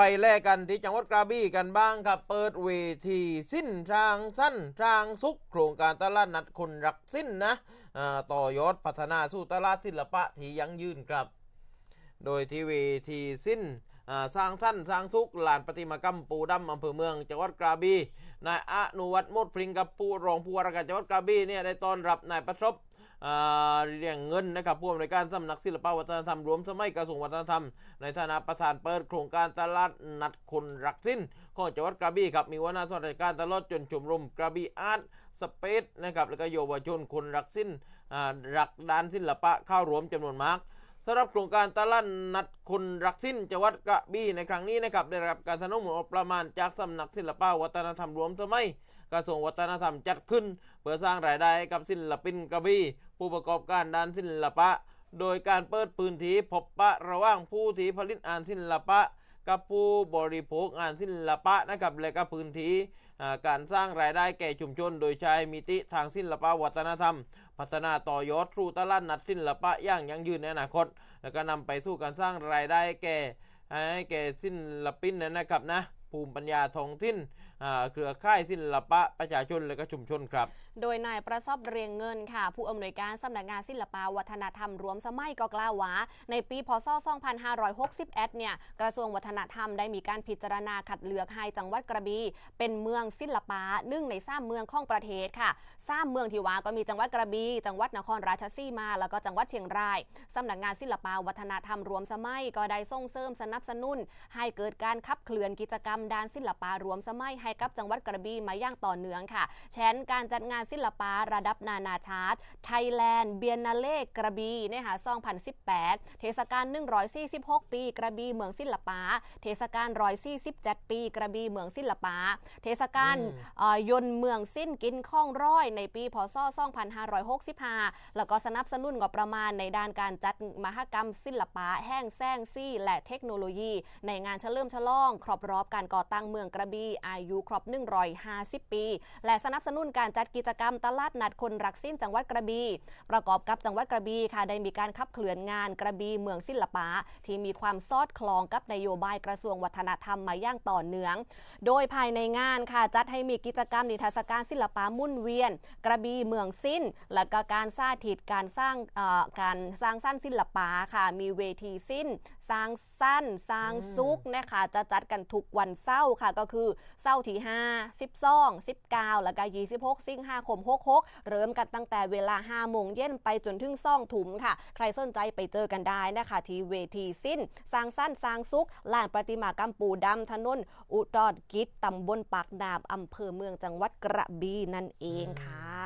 ไปแลกกันที่จังหวัดกระบี่กันบ้างครับ เปิดเวทีสิ้นทางสั้นทางสุขโครงการตลาดนัดคนรักสิ้นนะต่อยอดพัฒนาสู่ตลาดศิลปะที่ยั่งยืนครับ โดยที่เวทีสิ้นอ่าสร้างสั้นสร้างสุขลานประติมากรรมปูดำอำเภอเมืองจังหวัดกระบี่นายอนุวัฒน์มดพริงกับผู้รองผู้ว่าราชการจังหวัดกระบี่เนี่ยได้ต้อนรับนายประสบ เรียงเงินนะครับผู้อำนวยการสำนักศิลปวัฒนธรรมรวมสมัยกระทรวงวัฒนธรรม ในฐานะประธานเปิดโครงการตลาดนัดคนรักสิ้นของจังหวัดกระบี่ครับมีหัวนาสนราชการตลอดจนชมรมกระบี่อาร์ตสเปซนะครับแล้วก็เยาวชนคนรักสิ้นรักด้านศิลปะเข้ารวมจำนวนมากสำหรับโครงการตลาดนัดคนรักสิ้นจังหวัดกระบี่ในครั้งนี้นะครับได้รับการสนับสนุนประมาณจากสำนักศิลปวัฒนธรรมรวมสมัยกระทรวงวัฒนธรรมจัดขึ้น เพื่อสร้างรายได้ให้กับศิลปินกระบี่ ผู้ประกอบการด้านศิลปะ โดยการเปิดพื้นที่พบปะระหว่างผู้ที่ผลิตงานศิลปะ กับผู้บริโภคงานศิลปะนะครับและก็พื้นที่การสร้างรายได้แก่ชุมชน โดยใช้มิติทางศิลปะวัฒนธรรม พัฒนาต่อยอดสู่ตลาดนัดศิลปะอย่างยั่งยืนในอนาคต แล้วก็นำไปสู่การสร้างรายได้แก่ให้แก่ศิลปินนะครับนะภูมิปัญญาท้องถิ่น เครือข่ายศิลปะประชาชนและก็ชุมชนครับ โดยนายประสอบเรียงเงินค่ะ ผู้อำนวยการสำนักงานศิลปวัฒนธรรมรวมสมัยก็กล่าวว่า ในปีพศ 2561 เนี่ยกระทรวงวัฒนธรรมได้มีการพิจารณาคัดเลือกให้จังหวัดกระบี่เป็นเมืองศิลปะหนึ่งในสามเมืองของประเทศค่ะสามเมืองที่ว่าก็มีจังหวัดกระบี่จังหวัดนครราชสีมา แล้วก็จังหวัดเชียงรายสำนักงานศิลปวัฒนธรรมรวมสมัยก็ได้ส่งเสริมสนับสนุน ให้เกิดการขับเคลื่อนกิจกรรมด้านศิลปะรวมสมัยให้กับจังหวัดกระบี่มาอย่างต่อเนื่องค่ะเช่นการจัดงานศิลปะระดับนานาชาติไทยแลนด์เบียนนาเล่กระบี่นะคะ2018 เทศกาล146 ปี กระบี่เมืองศิลปะเทศกาล147 ปี กระบี่เมืองศิลปะเทศกาลอืมเอ่อยนต์เมืองสิ้นกินข้องร้อย ในปีพศ2565 แล้วก็สนับสนุนงบประมาณในด้านการจัดมหกรรมศิลปะแห้งแซงซี่ และเทคโนโลยี ในงานเฉลิมฉลอง ครบรอบการก่อตั้งเมืองกระบี่อายุครบ 150 ปี และสนับสนุนการจัดกิจกรรมตลาดนัดคนรักสิ้นจังหวัดกระบี่ประกอบกับจังหวัดกระบี่ค่ะได้มีการขับเคลื่อนงานกระบี่เมืองศิลปะที่มีความสอดคล้องกับนโยบายกระทรวงวัฒนธรรมมาอย่างต่อเนื่อง โดยภายในงานค่ะจัดให้มีกิจกรรมนิทรรศการศิลปะมุ่นเวียน กระบี่เมืองสิ้น และก็การสาธิตการสร้างการสร้างสรรค์ศิลปะค่ะมีเวทีสิ้น สร้างสั้นสร้างซุกนะคะจะจัดกันทุกวันเสาร์ค่ะก็คือเสาร์ที่5 12 19 แล้วก็26สิงหาคม66 เริ่มกันตั้งแต่เวลา5โมงเย็นไปจนถึงซ่องถุมค่ะ ใครสนใจไปเจอกันได้นะคะที่เวทีสิ้น สร้างสั้นสร้างซุกลานประติมากรรมปูดำถนนอุดรกิจตำบลปากดาบอำเภอเมืองจังหวัดกระบี่นั่นเองค่ะ